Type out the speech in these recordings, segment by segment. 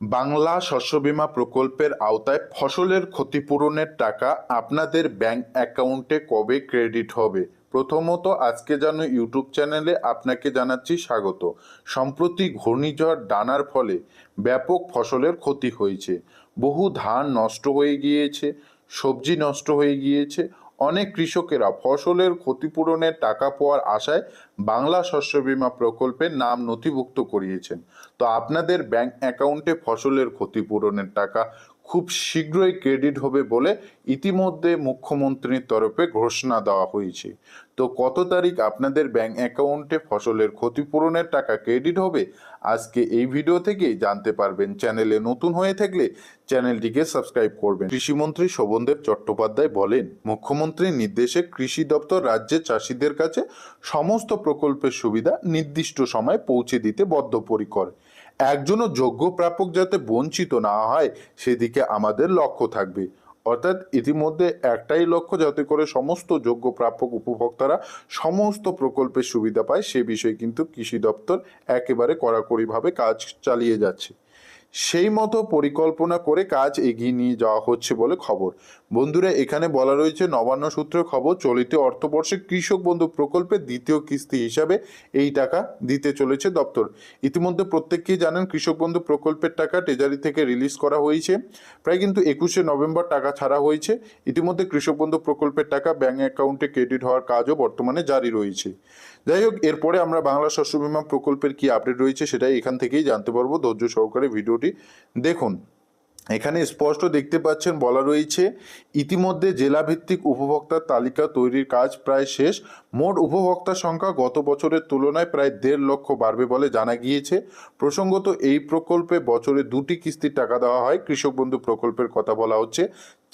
বাংলা শস্য বীমা প্রকল্পের আওতায় ফসলের ক্ষতিপূরণের টাকা আপনাদের ব্যাংক অ্যাকাউন্টে কবে ক্রেডিট হবে? প্রথমত আজকে যেন ইউটিউব চ্যানেলে আপনাকে জানাচ্ছি স্বাগত। সম্প্রতি ঘূর্ণিঝড় ডানার ফলে ব্যাপক ফসলের ক্ষতি হয়েছে। বহু ধান নষ্ট হয়ে গিয়েছে, সবজি নষ্ট হয়ে গিয়েছে অনেক কৃষকেরা ফসলের ক্ষতিপূরণের টাকা পাওয়ার আশায় বাংলা শস্য বিমা প্রকল্পের নাম নথিভুক্ত করিয়েছেন। তো আপনাদের ব্যাংক অ্যাকাউন্টে ফসলের ক্ষতিপূরণের টাকা খুব শীঘ্রই ক্রেডিট হবে বলে ইতিমধ্যে মুখ্যমন্ত্রীর তরফে ঘোষণা দেওয়া হয়েছে। তো কত তারিখ আপনাদের ব্যাংক অ্যাকাউন্টে ফসলের ক্ষতিপূরণের টাকা ক্রেডিট হবে? আজকে এই ভিডিও থেকেই জানতে পারবেন। চ্যানেলে নতুন হয়ে থাকলে চ্যানেলটিকে সাবস্ক্রাইব করবেন। কৃষিমন্ত্রী শোভনদেব চট্টোপাধ্যায় বলেন, মুখ্যমন্ত্রীর নির্দেশে কৃষি দপ্তর রাজ্যের চাষিদের কাছে সমস্ত প্রকল্পের সুবিধা নির্দিষ্ট সময় পৌঁছে দিতে বদ্ধপরিকর। একজনও যোগ্য প্রাপক যাতে বঞ্চিত না হয়, সেদিকে আমাদের লক্ষ্য থাকবে। অর্থাৎ ইতিমধ্যে একটাই লক্ষ্য, যাতে করে সমস্ত যোগ্য প্রাপক উপভোক্তারা সমস্ত প্রকল্পের সুবিধা পায়, সে বিষয়ে কিন্তু কৃষি দপ্তর একেবারে কড়াকড়িভাবে কাজ চালিয়ে যাচ্ছে। সেই মতো পরিকল্পনা করে কাজ এগিয়ে নিয়ে যাওয়া হচ্ছে বলে খবর। বন্ধুরা, এখানে বলা রয়েছে নবান্ন সূত্রে খবর, চলিত অর্থবর্ষে কৃষক বন্ধু প্রকল্পের দ্বিতীয় কিস্তি হিসাবে এই টাকা দিতে চলেছে দপ্তর। ইতিমধ্যে প্রত্যেককেই জানেন, কৃষক বন্ধু প্রকল্পের টাকা ট্রেজারি থেকে রিলিজ করা হয়েছে। প্রায় কিন্তু একুশে নভেম্বর টাকা ছাড়া হয়েছে। ইতিমধ্যে কৃষক বন্ধু প্রকল্পের টাকা ব্যাংক অ্যাকাউন্টে ক্রেডিট হওয়ার কাজও বর্তমানে জারি রয়েছে। যাই হোক, এরপরে আমরা বাংলা শস্য বীমা প্রকল্পের কি আপডেট রয়েছে সেটাই এখান থেকেই জানতে পারব। ধৈর্য সহকারে ভিডিওটি দেখুন। এখানে স্পষ্ট দেখতে পাচ্ছেন, বলা রয়েছে, ইতিমধ্যে জেলাভিত্তিক উপভোক্তার তালিকা তৈরির কাজ প্রায় শেষ। মোট উপভোক্তার সংখ্যা গত বছরের তুলনায় প্রায় দেড় লক্ষ বাড়বে বলে জানা গিয়েছে। প্রসঙ্গত, এই প্রকল্পে বছরে দুটি কিস্তির টাকা দেওয়া হয়। কৃষক বন্ধু প্রকল্পের কথা বলা হচ্ছে,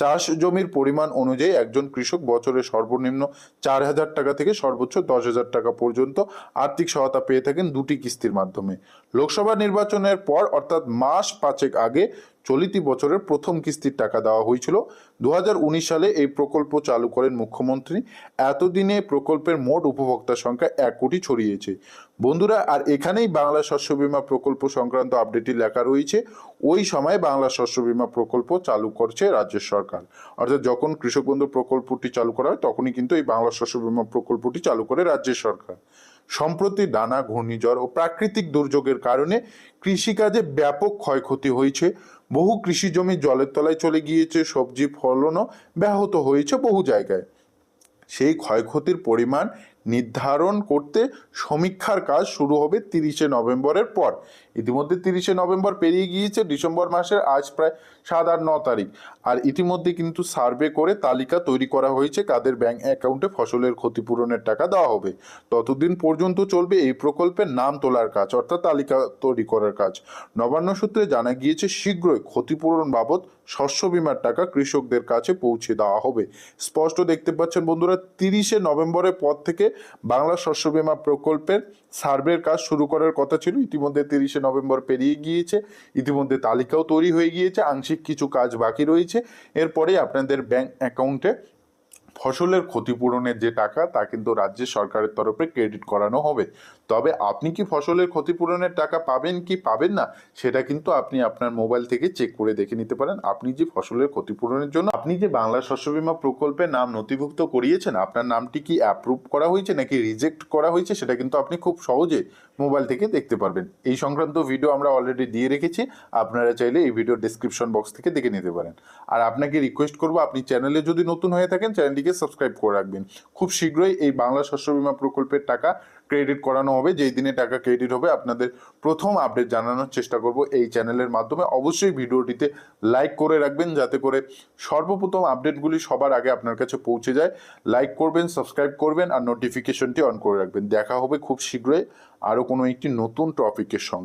চাষ জমির পরিমাণ অনুযায়ী একজন কৃষক বছরে সর্বনিম্ন চার হাজার টাকা থেকে সর্বোচ্চ দশ হাজার টাকা পর্যন্ত আর্থিক সহায়তা পেয়ে থাকেন দুটি কিস্তির মাধ্যমে। লোকসভা নির্বাচনের পর, অর্থাৎ মাস পাঁচেক আগে চলিতি বছরের প্রথম কিস্তির টাকা দেওয়া হয়েছিল। দু হাজার উনিশ সালে এই প্রকল্প চালু করেন মুখ্যমন্ত্রী। এতদিনে প্রকল্পের মোট উপভোক্তার সংখ্যা এক কোটি ছড়িয়েছে। বন্ধুরা, আর এখানেই বাংলা শস্য বীমা প্রকল্প সংক্রান্ত আপডেটটি লেখা রয়েছে। ওই সময় বাংলা শস্য বীমা প্রকল্প চালু করছে রাজ্য সরকার। অর্থাৎ যখন কৃষক বন্ধু প্রকল্পটি চালু করা হয়, তখনই কিন্তু এই বাংলা শস্য বীমা প্রকল্পটি চালু করে রাজ্যের সরকার। সম্প্রতি ডানা ঘূর্ণিঝড় ও প্রাকৃতিক দুর্যোগের কারণে কৃষিকাজে ব্যাপক ক্ষয়ক্ষতি হয়েছে। বহু কৃষি জমি জলের তলায় চলে গিয়েছে, সবজি ফলনও ব্যাহত হয়েছে বহু জায়গায়। সেই ক্ষয়ক্ষতির পরিমাণ নির্ধারণ করতে সমীক্ষার কাজ শুরু হবে তিরিশে নভেম্বরের পর। ইতিমধ্যে তিরিশে নভেম্বর পেরিয়ে গিয়েছে, ডিসেম্বর মাসের আজ প্রায় সাত আট ন তারিখ। আর ইতিমধ্যে কিন্তু সার্ভে করে তালিকা তৈরি করা হয়েছে কাদের ব্যাংক অ্যাকাউন্টে ফসলের ক্ষতিপূরণের টাকা দেওয়া হবে। ততদিন পর্যন্ত চলবে এই প্রকল্পের নাম তোলার কাজ, অর্থাৎ তালিকা তৈরি করার কাজ। নবান্ন সূত্রে জানা গিয়েছে, শীঘ্রই ক্ষতিপূরণ বাবদ শস্য বিমার টাকা কৃষকদের কাছে পৌঁছে দেওয়া হবে। স্পষ্ট দেখতে পাচ্ছেন বন্ধুরা, তিরিশে নভেম্বরের পর থেকে বাংলা শস্য বীমা প্রকল্পের সার্ভের কাজ শুরু করার কথা ছিল। ইতিমধ্যে তিরিশে নভেম্বর পেরিয়ে গিয়েছে। ইতিমধ্যে তালিকাও তৈরি হয়ে গিয়েছে। আংশিক কিছু কাজ বাকি রয়েছে। এরপরে আপনাদের ব্যাংক অ্যাকাউন্টে ফসলের ক্ষতিপূরণের যে টাকা, তা কিন্তু রাজ্য সরকারের তরফে ক্রেডিট করানো হবে। তবে আপনি কি ফসলের ক্ষতিপূরণের টাকা পাবেন কি পাবেন না, সেটা কিন্তু আপনি আপনার মোবাইল থেকে চেক করে দেখে নিতে পারেন। আপনি যে ফসলের ক্ষতিপূরণের জন্য আপনি যে বাংলা শস্য বীমা প্রকল্পে নাম নথিভুক্ত করিয়েছেন, আপনার নামটি কি অ্যাপ্রুভ করা হয়েছে নাকি রিজেক্ট করা হয়েছে, সেটা কিন্তু আপনি খুব সহজে মোবাইল থেকে দেখতে পারবেন। এই সংক্রান্ত ভিডিও আমরা অলরেডি দিয়ে রেখেছি, আপনারা চাইলে এই ভিডিও ডিসক্রিপশন বক্স থেকে দেখে নিতে পারেন। আর আপনাকে রিকোয়েস্ট করব, আপনি চ্যানেলে যদি নতুন হয়ে থাকেন চ্যানেলটিকে সাবস্ক্রাইব করে রাখবেন। খুব শীঘ্রই এই বাংলা শস্য বীমা প্রকল্পের টাকা ক্রেডিট করানো হবে। যেই দিনে টাকা ক্রেডিট হবে, আপনাদের প্রথম আপডেট জানানোর চেষ্টা করব এই চ্যানেলের মাধ্যমে। অবশ্যই ভিডিওটিতে লাইক করে রাখবেন, যাতে করে সর্বপ্রথম আপডেটগুলি সবার আগে আপনার কাছে পৌঁছে যায়। লাইক করবেন সাবস্ক্রাইব করবেন, আর নোটিফিকেশনটি অন করে রাখবেন। দেখা হবে খুব শীঘ্রই আরও কোনো একটি নতুন টপিকের সঙ্গে।